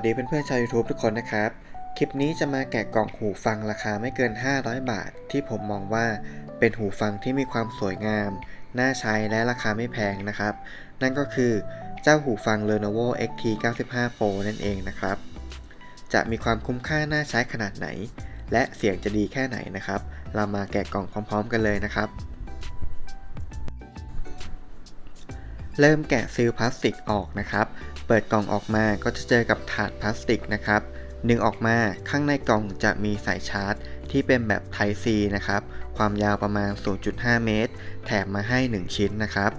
วัสดีเพื่อนๆชาว YouTube ทุกคนนะครับ คลิปนี้จะมาแกะกล่องหูฟังราคาไม่เกิน 500 บาท ที่ผมมองว่าเป็นหูฟังที่มีความสวยงาม น่าใช้และราคาไม่แพงนะครับ นั่นก็คือเจ้าหูฟัง Lenovo XT 95 Pro นั่นเองนะครับ จะมีความคุ้มค่าน่าใช้ขนาดไหน และเสียงจะดีแค่ไหนนะครับ เรามาแกะกล่องพร้อม ๆ กันเลยนะครับ เริ่มแกะซีลพลาสติกออกนะครับ เปิดกล่องออกมาก็จะเจอกับถาดพลาสติกนะครับดึงออกมาข้างในกล่องจะมีสายชาร์จ ที่เป็นแบบ Type C นะครับ ความยาวประมาณ 0.5 เมตร แถมมาให้ 1 ชิ้นนะครับ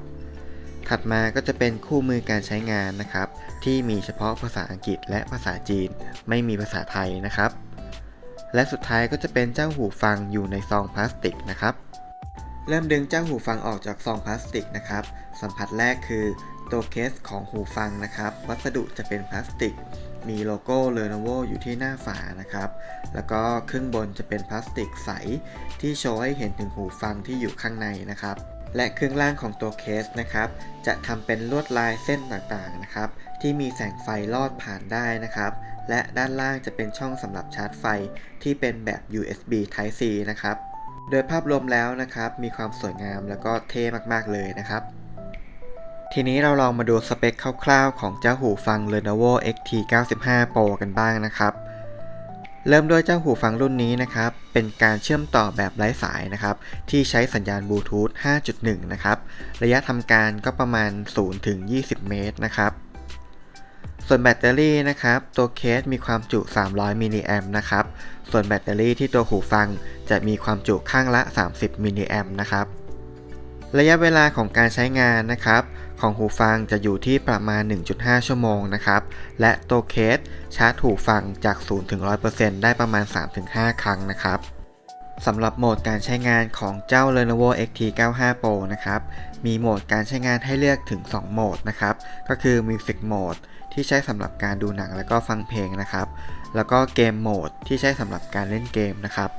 ถัดมาก็จะเป็นคู่มือการใช้งานนะครับ ที่มีเฉพาะภาษาอังกฤษและภาษาจีน ไม่มีภาษาไทยนะครับ และสุดท้ายก็จะเป็นเจ้าหูฟังอยู่ในซองพลาสติกนะครับ เริ่มดึงเจ้าหูฟังออกจากซองพลาสติกนะครับ สัมผัสแรกคือ ตัวเคสของหูฟังนะครับ วัสดุจะเป็นพลาสติก มีโลโก้ Lenovo อยู่ที่หน้าฝานะครับ แล้วก็ครึ่งบนจะเป็นพลาสติกใส ที่โชว์ให้เห็นถึงหูฟังที่อยู่ข้างในนะครับ และเครึ่องล่างของตัวเคสนะครับ จะทำเป็นลวดลายเส้นต่างๆนะครับ ที่มีแสงไฟลอดผ่านได้นะครับและด้านล่างจะเป็นช่องสำหรับชาร์จไฟที่เป็นแบบ USB Type C นะครับ โดยภาพรวมแล้วนะครับ มีความสวยงามแล้วก็เท่มากๆเลยนะครับ ทีนี้เราลองมาดูสเปคคร่าวๆ ของเจ้าหูฟัง Lenovo XT 95 Pro กันบ้างนะครับ เริ่มด้วยเจ้าหูฟังรุ่นนี้นะครับ เป็นการเชื่อมต่อแบบไร้สายนะครับ ที่ใช้สัญญาณบลูทูธ 5.1 นะครับ ระยะทำการก็ประมาณ0-20 เมตรนะครับส่วนแบตเตอรี่นะครับ ตัวเคสมีความจุ 300 มิลลิแอมนะครับ ส่วนแบตเตอรี่ที่ตัวหูฟังจะมีความจุข้างละ 30 มิลลิแอมนะครับ ระยะเวลาของการใช้งานนะครับ ของหูฟังจะอยู่ที่ประมาณ 1.5 ชั่วโมงนะครับ และตัวเคสชาร์จหูฟังจาก 0 ถึง 100%ได้ประมาณ 3-5 ครั้งนะครับสำหรับโหมดการใช้งานของเจ้า Lenovo XT 95 Pro นะครับ มีโหมดการใช้งานให้เลือกถึง 2 โหมดนะครับ ก็คือ Music Mode ที่ใช้สำหรับการดูหนังและก็ฟังเพลงนะครับ แล้วก็เกมโหมดที่ใช้สำหรับการเล่นเกมนะครับ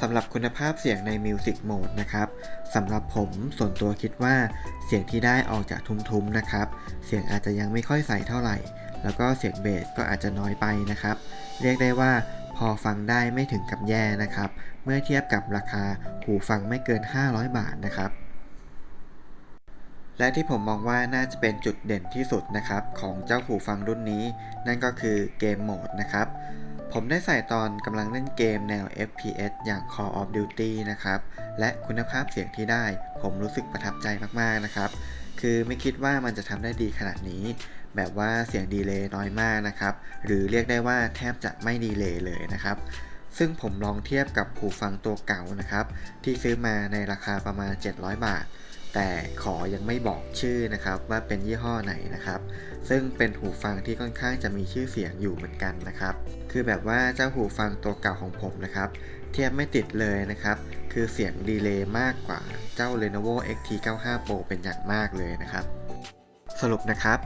สำหรับคุณภาพเสียงใน Music Mode นะครับ สำหรับผมส่วนตัวคิดว่าเสียงที่ได้ออกจากทุ้มๆนะครับ เสียงอาจจะยังไม่ค่อยใสเท่าไหร่ แล้วก็เสียงเบสก็อาจจะน้อยไปนะครับ เรียกได้ว่าพอฟังได้ไม่ถึงกับแย่นะครับ เมื่อเทียบกับราคาหูฟังไม่เกิน 500 บาทนะครับ และที่ผมมองว่าน่าจะเป็นจุดเด่นที่สุดนะครับของเจ้าหูฟังรุ่นนี้ นั่นก็คือเกมโหมดนะครับ ผมได้ใส่ตอนกำลังเล่นเกมแนว FPS อย่าง Call of Duty นะครับ และคุณภาพเสียงที่ได้ผมรู้สึกประทับใจมากๆนะครับ คือไม่คิดว่ามันจะทำได้ดีขนาดนี้ แบบว่าเสียงดีเลย์น้อยมากนะครับ หรือเรียกได้ว่าแทบจะไม่ดีเลย์เลยนะครับ ซึ่งผมลองเทียบกับหูฟังตัวเก่านะครับ ที่ซื้อมาในราคาประมาณ 700 บาท แต่ขอยังไม่บอกชื่อนะครับว่าเป็นยี่ห้อไหนนะครับ ซึ่งเป็นหูฟังที่ค่อนข้างจะมีชื่อเสียงอยู่เหมือนกันนะครับ คือแบบว่าเจ้าหูฟังตัวเก่าของผมนะครับ เทียบไม่ติดเลยนะครับ คือเสียงดีเลย์มากกว่าเจ้า Lenovo XT 95 Pro เป็นอย่างมากเลยนะครับ สรุปนะครับ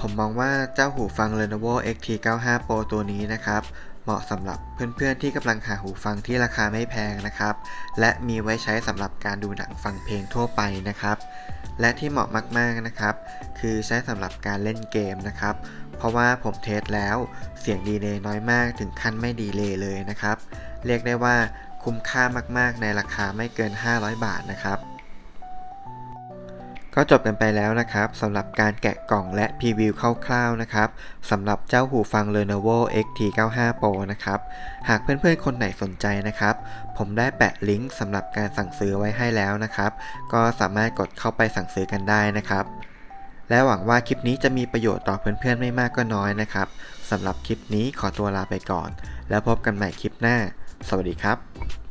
ผมมองว่าเจ้าหูฟัง Lenovo XT 95 Pro ตัวนี้นะครับ เหมาะสำหรับเพื่อนๆที่กำลังหาหูฟังที่ราคาไม่แพงนะครับ และมีไว้ใช้สำหรับการดูหนังฟังเพลงทั่วไปนะครับ และที่เหมาะมากๆนะครับ คือใช้สำหรับการเล่นเกมนะครับ เพราะว่าผมเทสแล้วเสียงดีเลย์น้อยมากถึงขั้นไม่ดีเลย์เลยนะครับ เรียกได้ว่าคุ้มค่ามากๆในราคาไม่เกิน 500 บาทนะครับ ก็จบกันไปแล้วนะครับสำหรับการแกะกล่องและพรีวิวคร่าวๆนะครับสำหรับเจ้าหูฟัง Lenovo XT95 Pro นะครับ หากเพื่อนๆ คนไหนสนใจนะครับ ผมได้แปะลิงก์สำหรับการสั่งซื้อไว้ให้แล้วนะครับ ก็สามารถกดเข้าไปสั่งซื้อกันได้นะครับ และหวังว่าคลิปนี้จะมีประโยชน์ต่อเพื่อนๆ ไม่มากก็น้อยนะครับสำหรับคลิปนี้ขอตัวลาไปก่อน แล้วพบกันใหม่คลิปหน้า สวัสดีครับ